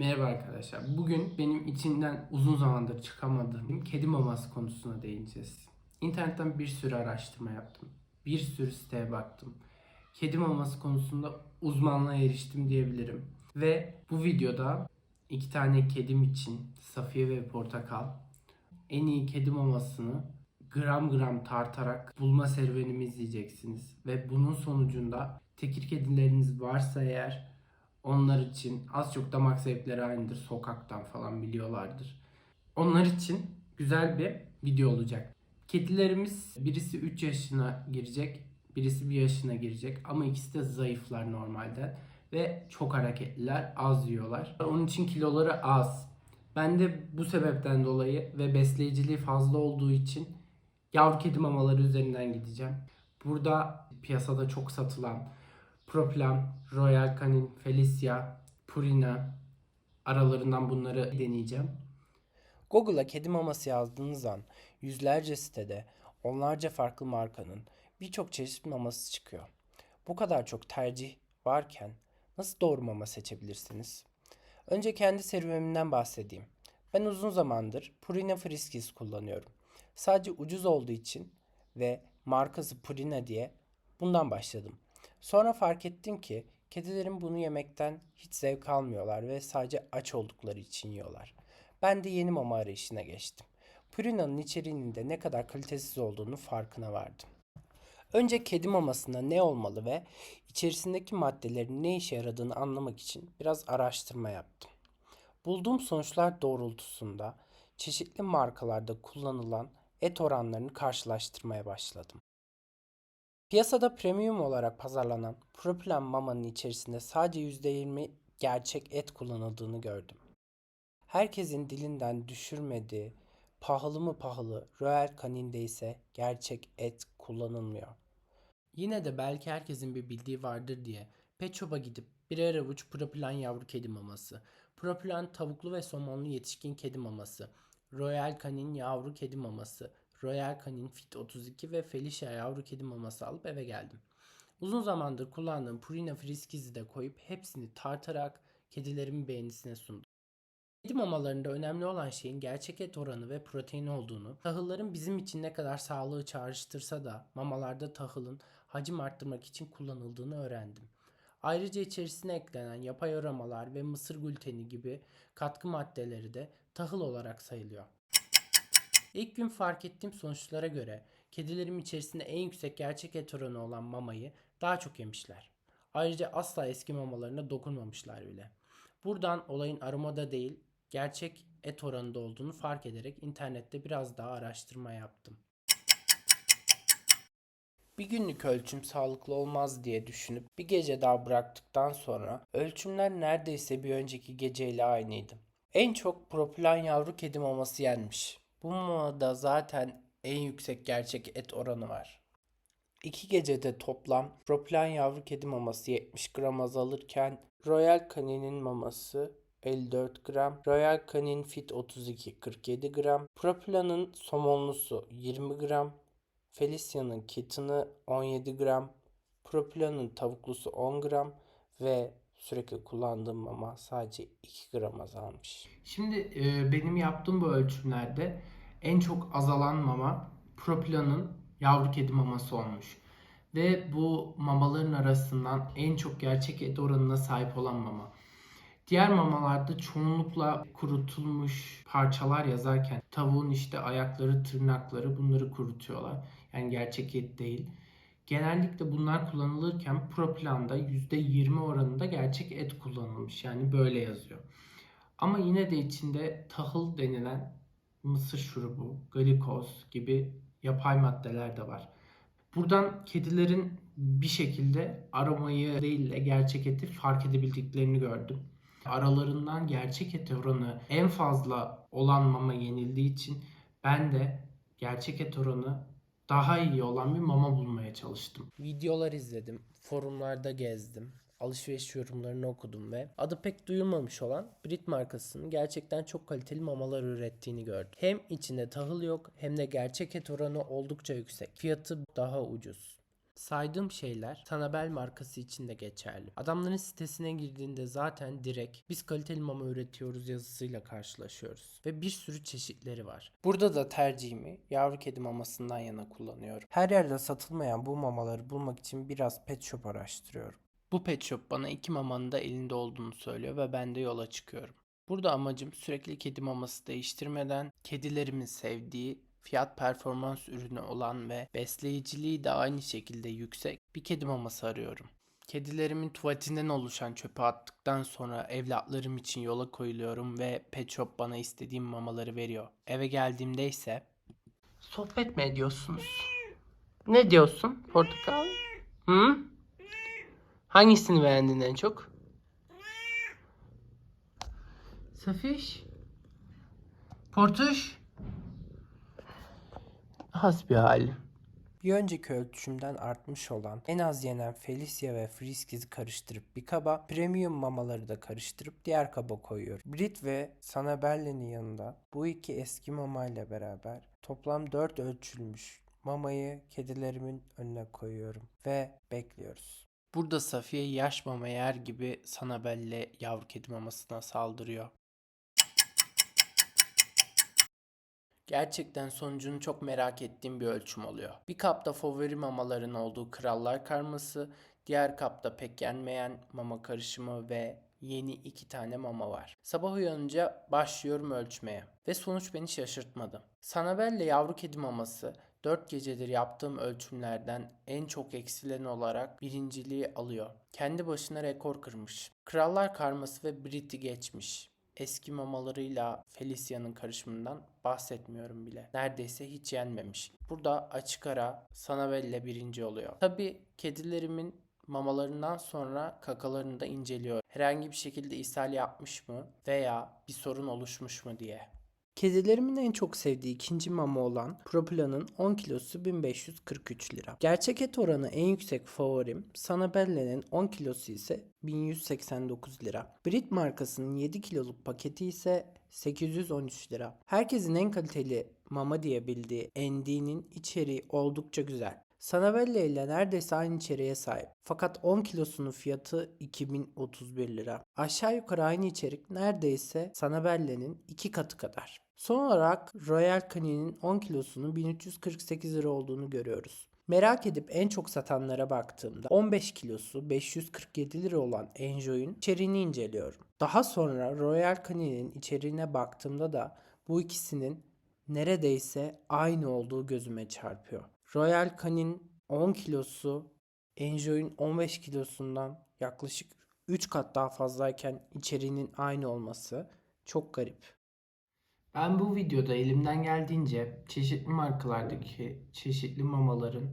Merhaba arkadaşlar. Bugün benim içinden uzun zamandır çıkamadığım kedi maması konusuna değineceğiz. İnternetten bir sürü araştırma yaptım. Bir sürü siteye baktım. Kedi maması konusunda uzmanlığa eriştim diyebilirim. Ve bu videoda iki tane kedim için Safiye ve Portakal en iyi kedi mamasını gram gram tartarak bulma serüvenimi izleyeceksiniz. Ve bunun sonucunda tekir kedileriniz varsa eğer onlar için az çok damak zevkleri aynıdır. Sokaktan falan biliyorlardır. Onlar için güzel bir video olacak. Kedilerimiz birisi 3 yaşına girecek, birisi 1 yaşına girecek ama ikisi de zayıflar normalde ve çok hareketliler, az yiyorlar. Onun için kiloları az. Ben de bu sebepten dolayı ve besleyiciliği fazla olduğu için yavru kedi mamaları üzerinden gideceğim. Burada piyasada çok satılan Proplan, Royal Canin, Felicia, Purina aralarından bunları deneyeceğim. Google'a kedi maması yazdığınız an yüzlerce sitede onlarca farklı markanın birçok çeşit maması çıkıyor. Bu kadar çok tercih varken nasıl doğru mama seçebilirsiniz? Önce kendi serüvenimden bahsedeyim. Ben uzun zamandır Purina Friskies kullanıyorum. Sadece ucuz olduğu için ve markası Purina diye bundan başladım. Sonra fark ettim ki kedilerin bunu yemekten hiç zevk almıyorlar ve sadece aç oldukları için yiyorlar. Ben de yeni mama arayışına geçtim. Purina'nın içeriğinin de ne kadar kalitesiz olduğunu farkına vardım. Önce kedi mamasında ne olmalı ve içerisindeki maddelerin ne işe yaradığını anlamak için biraz araştırma yaptım. Bulduğum sonuçlar doğrultusunda çeşitli markalarda kullanılan et oranlarını karşılaştırmaya başladım. Piyasada premium olarak pazarlanan Proplan mamanın içerisinde sadece %20 gerçek et kullanıldığını gördüm. Herkesin dilinden düşürmediği pahalı mı pahalı Royal Canin'de ise gerçek et kullanılmıyor. Yine de belki herkesin bir bildiği vardır diye Pet Shop'a gidip birer avuç Proplan yavru kedi maması, Proplan tavuklu ve somonlu yetişkin kedi maması, Royal Canin yavru kedi maması, Royal Canin Fit 32 ve Felicia yavru kedi maması alıp eve geldim. Uzun zamandır kullandığım Purina Friskies'i de koyup hepsini tartarak kedilerimin beğenisine sundum. Kedi mamalarında önemli olan şeyin gerçek et oranı ve protein olduğunu, tahılların bizim için ne kadar sağlığı çağrıştırsa da mamalarda tahılın hacim arttırmak için kullanıldığını öğrendim. Ayrıca içerisine eklenen yapay aromalar ve mısır gluteni gibi katkı maddeleri de tahıl olarak sayılıyor. İlk gün fark ettiğim sonuçlara göre kedilerim içerisinde en yüksek gerçek et oranı olan mamayı daha çok yemişler. Ayrıca asla eski mamalarına dokunmamışlar bile. Buradan olayın aromada değil, gerçek et oranında olduğunu fark ederek internette biraz daha araştırma yaptım. Bir günlük ölçüm sağlıklı olmaz diye düşünüp bir gece daha bıraktıktan sonra ölçümler neredeyse bir önceki geceyle aynıydı. En çok propilan yavru kedi maması yenmiş. Bu mamada zaten en yüksek gerçek et oranı var. İki gecede toplam propilan yavru kedi maması 70 gram azalırken Royal Canin'in maması 54 gram, Royal Canin Fit 32 47 gram, Propilan'ın somonlusu 20 gram, Felicia'nın kitini 17 gram, Propilan'ın tavuklusu 10 gram ve sürekli kullandığım mama sadece 2 gram azalmış. Şimdi e, benim yaptığım bu ölçümlerde en çok azalan mama Proplan'ın yavru kedi maması olmuş. Ve bu mamaların arasından en çok gerçek et oranına sahip olan mama. Diğer mamalarda çoğunlukla kurutulmuş parçalar yazarken tavuğun işte ayakları, tırnakları bunları kurutuyorlar. Yani gerçek et değil. Genellikle bunlar kullanılırken Proplan'da %20 oranında gerçek et kullanılmış. Yani böyle yazıyor. Ama yine de içinde tahıl denilen mısır şurubu, glikoz gibi yapay maddeler de var. Buradan kedilerin bir şekilde aromayı değil de gerçek eti fark edebildiklerini gördüm. Aralarından gerçek et oranı en fazla olan mama yenildiği için ben de gerçek et oranı daha iyi olan bir mama bulmaya çalıştım. Videolar izledim, forumlarda gezdim, alışveriş yorumlarını okudum ve adı pek duyulmamış olan Brit markasının gerçekten çok kaliteli mamalar ürettiğini gördüm. Hem içinde tahıl yok hem de gerçek et oranı oldukça yüksek. Fiyatı daha ucuz. Saydığım şeyler Sanabel markası için de geçerli. Adamların sitesine girdiğinde zaten direkt biz kaliteli mama üretiyoruz yazısıyla karşılaşıyoruz. Ve bir sürü çeşitleri var. Burada da tercihimi yavru kedi mamasından yana kullanıyorum. Her yerde satılmayan bu mamaları bulmak için biraz pet shop araştırıyorum. Bu pet shop bana iki mamanın da elinde olduğunu söylüyor ve ben de yola çıkıyorum. Burada amacım sürekli kedi maması değiştirmeden kedilerimin sevdiği fiyat performans ürünü olan ve besleyiciliği de aynı şekilde yüksek bir kedi maması arıyorum. Kedilerimin tuvaletinden oluşan çöpü attıktan sonra evlatlarım için yola koyuluyorum ve pet shop bana istediğim mamaları veriyor. Eve geldiğimde ise Sohbet mi ediyorsunuz? Ne diyorsun portakal? Hı? Hangisini beğendin en çok? Safiş? Portuş? Hasbihal. bir önceki ölçümden artmış olan en az yenen Felicia ve Friskies'i karıştırıp bir kaba, premium mamaları da karıştırıp diğer kaba koyuyorum. Brit ve Sanabelle'nin yanında bu iki eski mamayla beraber toplam 4 ölçülmüş mamayı kedilerimin önüne koyuyorum ve bekliyoruz. Burada Safiye yaş mama yer gibi Sanabelle yavru kedi mamasına saldırıyor. Gerçekten sonucunu çok merak ettiğim bir ölçüm oluyor. Bir kapta favori mamaların olduğu krallar karması, diğer kapta pek yenmeyen mama karışımı ve yeni iki tane mama var. Sabah uyanınca başlıyorum ölçmeye ve sonuç beni şaşırtmadı. Sanabelle yavru kedi maması 4 gecedir yaptığım ölçümlerden en çok eksilen olarak birinciliği alıyor. Kendi başına rekor kırmış. Krallar karması ve Brit'i geçmiş. Eski mamalarıyla Felicia'nın karışımından bahsetmiyorum bile. Neredeyse hiç yenmemiş. Burada açık ara Sanabelle birinci oluyor. Tabi kedilerimin mamalarından sonra kakalarını da inceliyor. Herhangi bir şekilde ishal yapmış mı veya bir sorun oluşmuş mu diye. Kedilerimin en çok sevdiği ikinci mama olan Propila'nın 10 kilosu 1543 lira. Gerçek et oranı en yüksek favorim Sanabelle'nin 10 kilosu ise 1189 lira. Brit markasının 7 kiloluk paketi ise 813 lira. Herkesin en kaliteli mama diye bildiği ND'nin içeriği oldukça güzel. Sanabelle ile neredeyse aynı içeriğe sahip. Fakat 10 kilosunun fiyatı 2031 lira. Aşağı yukarı aynı içerik neredeyse Sanabelle'nin iki katı kadar. Son olarak Royal Canin'in 10 kilosunun 1348 lira olduğunu görüyoruz. Merak edip en çok satanlara baktığımda 15 kilosu 547 lira olan Enjoy'un içeriğini inceliyorum. Daha sonra Royal Canin'in içeriğine baktığımda da bu ikisinin neredeyse aynı olduğu gözüme çarpıyor. Royal Canin 10 kilosu Enjoy'un 15 kilosundan yaklaşık 3 kat daha fazlayken içeriğinin aynı olması çok garip. Ben bu videoda elimden geldiğince çeşitli markalardaki çeşitli mamaların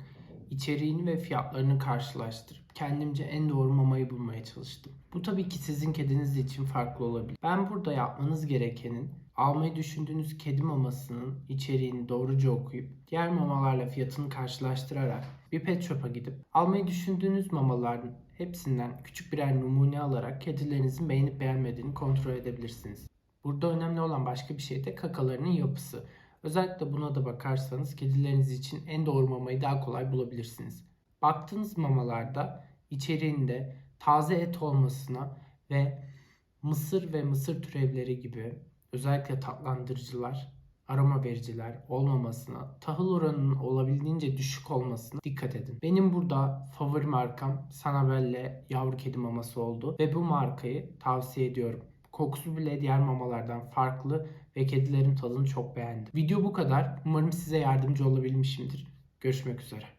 içeriğini ve fiyatlarını karşılaştırıp kendimce en doğru mamayı bulmaya çalıştım. Bu tabii ki sizin kediniz için farklı olabilir. Ben burada yapmanız gerekenin almayı düşündüğünüz kedi mamasının içeriğini doğruca okuyup diğer mamalarla fiyatını karşılaştırarak bir pet shop'a gidip almayı düşündüğünüz mamaların hepsinden küçük birer numune alarak kedilerinizin beğenip beğenmediğini kontrol edebilirsiniz. Burada önemli olan başka bir şey de kakalarının yapısı. Özellikle buna da bakarsanız kedileriniz için en doğru mamayı daha kolay bulabilirsiniz. Baktığınız mamalarda içeriğinde taze et olmasına ve mısır ve mısır türevleri gibi özellikle tatlandırıcılar, aroma vericiler olmamasına, tahıl oranının olabildiğince düşük olmasına dikkat edin. Benim burada favori markam Sanabelle yavru kedi maması oldu ve bu markayı tavsiye ediyorum. Kokusu bile diğer mamalardan farklı ve kedilerin tadını çok beğendim. Video bu kadar. Umarım size yardımcı olabilmişimdir. Görüşmek üzere.